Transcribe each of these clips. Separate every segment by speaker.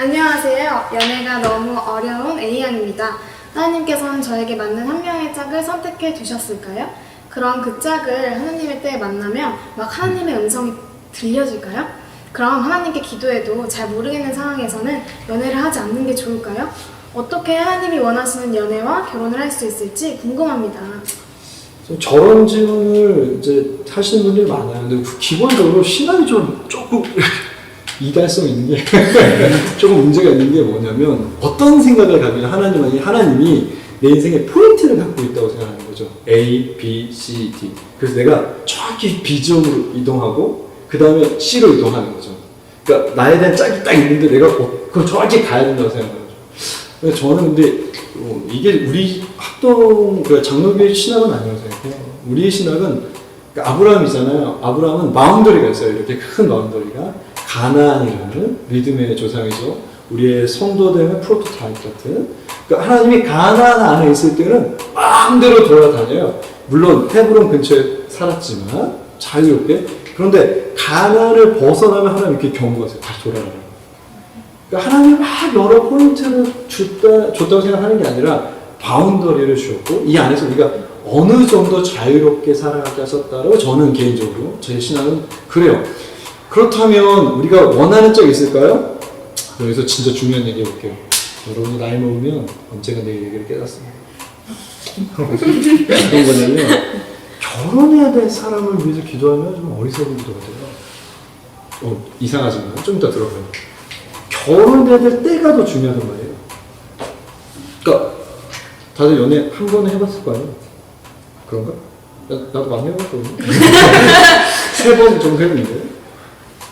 Speaker 1: 안녕하세요. 연애가 너무 어려운 A양입니다. 하나님께서는 저에게 맞는 한 명의 짝을 선택해 두셨을까요? 그럼 그 짝을 하나님의 때에 만나면 막 하나님의 음성이 들려질까요? 그럼 하나님께 기도해도 잘 모르겠는 상황에서는 연애를 하지 않는 게 좋을까요? 어떻게 하나님이 원하시는 연애와 결혼을 할 수 있을지 궁금합니다.
Speaker 2: 좀 저런 질문을 이제 하시는 분들이 많아요. 근데 그 기본적으로 신앙이 좀 조금 이달성 있는 게 조금 문제가 있는 게 뭐냐면 어떤 생각을 가지면 하나님이 하나님이 내 인생에 포인트를 갖고 있다고 생각하는 거죠. A, B, C, D. 그래서 내가 정확히 B 지역으로 이동하고 그 다음에 C로 이동하는 거죠. 그러니까 나에 대한 짝이 딱 있는데 내가 어, 그걸 정확히 가야 된다고 생각하는 거죠. 저는 근데 어, 이게 우리 합동 그 장로교의 신학은 아니라고 생각해요. 우리의 신학은 그러니까 아브라함이잖아요. 아브라함은 마운더리가 있어요. 이렇게 큰 마운더리가 가나안이라는 믿음의 조상이죠. 우리의 성도되는 프로토타입 같은. 그러니까 하나님이 가나안 안에 있을 때는 마음대로 돌아다녀요. 물론 헤브론 근처에 살았지만 자유롭게. 그런데 가나안을 벗어나면 하나님 이렇게 경고하세요. 다시 돌아가라. 그러니까 하나님이 막 여러 포인트를 줬다, 줬다고 생각하는 게 아니라 바운더리를 주었고 이 안에서 우리가 어느 정도 자유롭게 살아가게 하셨다고 저는 개인적으로 제 신앙은 그래요. 그렇다면 우리가 원하는 적 있을까요? 여기서 진짜 중요한 얘기 해볼게요. 여러분이 나이 먹으면 언제가 내 얘기를 깨닫습니다. 어떤 거냐면 결혼해야 될 사람을 위해서 기도하면 좀 어리석은 기도가 돼요. 어, 이상하지만 좀 이따 들어봐요. 결혼해야 될 때가 더 중요하단 말이에요. 그러니까 다들 연애 한 번은 해봤을 거 아니에요? 그런가? 나, 나도 많이 해봤거든요. 세 번 정도 했는데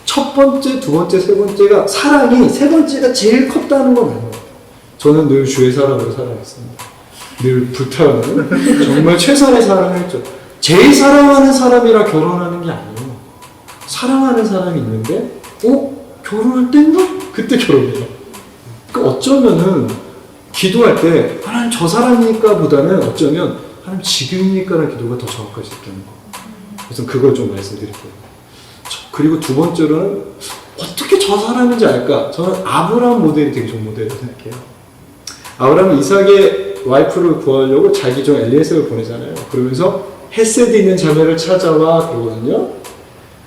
Speaker 2: 첫 번째, 두 번째, 세 번째가 사랑이 세 번째가 제일 컸다는 건 아니에요. 저는 늘 주의 사랑으로 살아왔습니다. 늘 불타는 정말 최선의 사랑을 했죠. 제일 사랑하는 사람이라 결혼하는 게 아니에요. 사랑하는 사람이 있는데, 어? 결혼할 때인가? 그때 결혼해요. 그 어쩌면은 기도할 때 하나님 저 사람이니까 보다는 어쩌면 하나님 지금이니까라는 기도가 더 정확할 수 있다는 거. 그래서 그걸 좀 말씀드릴게요. 저- 그리고 두 번째로는 어떻게 저 사람인지 알까? 저는 아브라함 모델이 되게 좋은 모델이라고 생각해요. 아브라함은 이삭의 와이프를 구하려고 자기 종 엘리에셀을 보내잖아요. 그러면서 헤세드 있는 자매를 찾아와 그러거든요.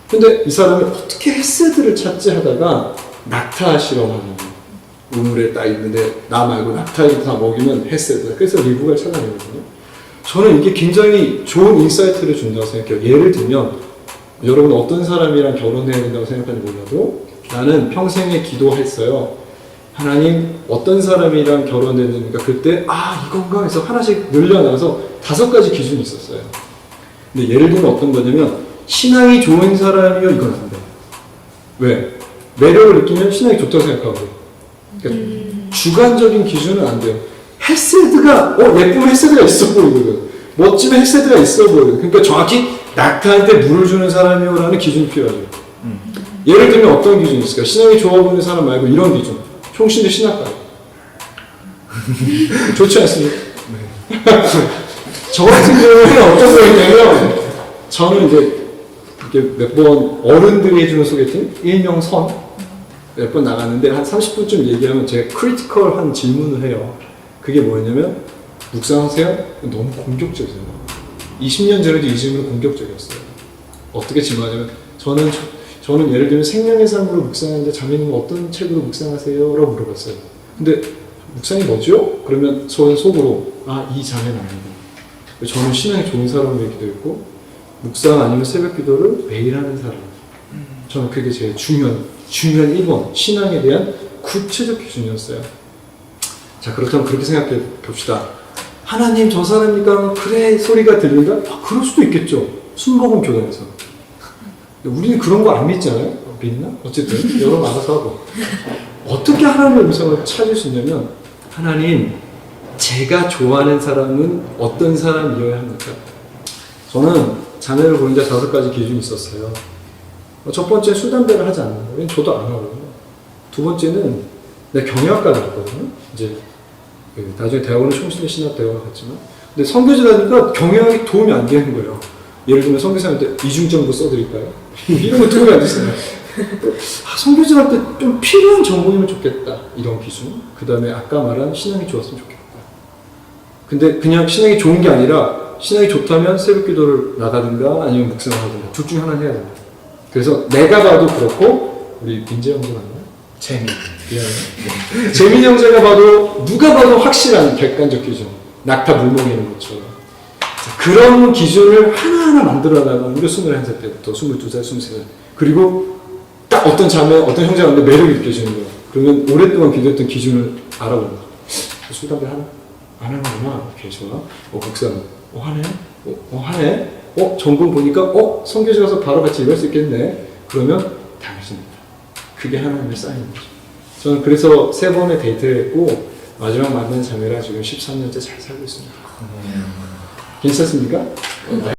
Speaker 2: 근데 이 사람이 어떻게 헤세드를 찾지 하다가 낙타시러라는 우물에 딱 있는데 나 말고 낙타를 다 먹이면 헤세드. 그래서 리브가 찾아내거든요. 저는 이게 굉장히 좋은 인사이트를 준다고 생각해요. 예를 들면 여러분 어떤 사람이랑 결혼해야 된다고 생각하는지 몰라도 나는 평생에 기도했어요. 하나님 어떤 사람이랑 결혼했는가 그때 아 이건가 해서 하나씩 늘려나가서 다섯 가지 기준이 있었어요. 근데 예를 들면 어떤 거냐면 신앙이 좋은 사람이요 이건 안 돼. 왜? 매력을 느끼면 신앙이 좋다고 생각하고 그러니까 주관적인 기준은 안 돼요. 헤세드가 어 예쁘면 헤세드가 있어 보이거든. 멋지면 헤세드가 있어 보이거든. 그러니까 정확히 낙타한테 물을 주는 사람이요라는 기준이 필요하죠. 예를 들면 어떤 기준이 있을까? 신앙이 좋아 보이는 사람 말고 이런 기준. 총신의 신학가. 좋지 않습니까? 저 같은 경우에는 어떤 거였냐면 저는 이제 이렇게 몇 번 어른들이 해주는 소개팅 일명 선 몇 번 나갔는데 한 30분쯤 얘기하면 제가 크리티컬한 질문을 해요. 그게 뭐였냐면 묵상하세요? 너무 공격적이잖아요. 20년 전에도 이 질문은 공격적이었어요. 어떻게 질문하냐면 저는 저, 는 예를 들면 생명의 삶으로 묵상하는데 자매님 어떤 책으로 묵상하세요? 라고 물어봤어요. 근데 묵상이 뭐죠? 그러면 저는 속으로 아 이 자매는 아니다. 저는 신앙이 좋은 사람으로 기도했고 묵상 아니면 새벽 기도를 매일 하는 사람. 저는 그게 제일 중요한 중요한 1번 신앙에 대한 구체적 기준이었어요. 자 그렇다면 그렇게 생각해 봅시다. 하나님 저 사람이니까 그래 소리가 들린다? 아, 그럴 수도 있겠죠. 순복음 교단에서. 우리는 그런 거 안 믿잖아요. 믿나? 어쨌든 여러분 알아서 하고. 어떻게 하나님의 음성을 찾을 수 있냐면 하나님 제가 좋아하는 사람은 어떤 사람이어야 합니까? 저는 자매를 보는 데 다섯 가지 기준이 있었어요. 첫 번째 술 담배를 하지 않는 거예요. 저도 안 하거든요. 두 번째는 내가 경영학과 나왔거든요. 이제 그 나중에 대학원은 총신의 신학대학원 갔지만 근데 선교지 다니까 경영학이 도움이 안 되는 거예요. 예를 들면 선교사한테 이중정보 써드릴까요? 이런 거 도움이 안 되잖아요. 아, 때좀 필요한 전공이면 좋겠다. 이런 기준. 그 다음에 아까 말한 신앙이 좋았으면 좋겠다. 근데 그냥 신앙이 좋은 게 아니라 신앙이 좋다면 새벽 기도를 나가든가 아니면 묵상을 하든가 둘 중에 하나는 해야 된다. 그래서 내가 봐도 그렇고 우리 민재 형제 맞나요? 미안해. 재민 형제가 봐도 누가 봐도 확실한 객관적 기준. 낙타 물먹이는 것처럼. 자, 그런 기준을 하나하나 만들어 나가는 게 21살 때부터 22살, 23살. 그리고 딱 어떤 자매, 어떤 형제가 왔는데 매력이 느껴지는 거야. 그러면 오랫동안 기도했던 기준을 알아보는 거야. 술, 담배 하나? 안 하는구나. 오케이, 좋아. 어, 국상. 어, 하네? 어, 어, 하네? 어, 전공 보니까, 어, 성교지 가서 바로 같이 일할 수 있겠네. 그러면. 그게 하나님의 사인인 거죠. 저는 그래서 세 번의 데이트를 했고, 마지막 만난 자매랑 지금 13년째 잘 살고 있습니다. 괜찮습니까?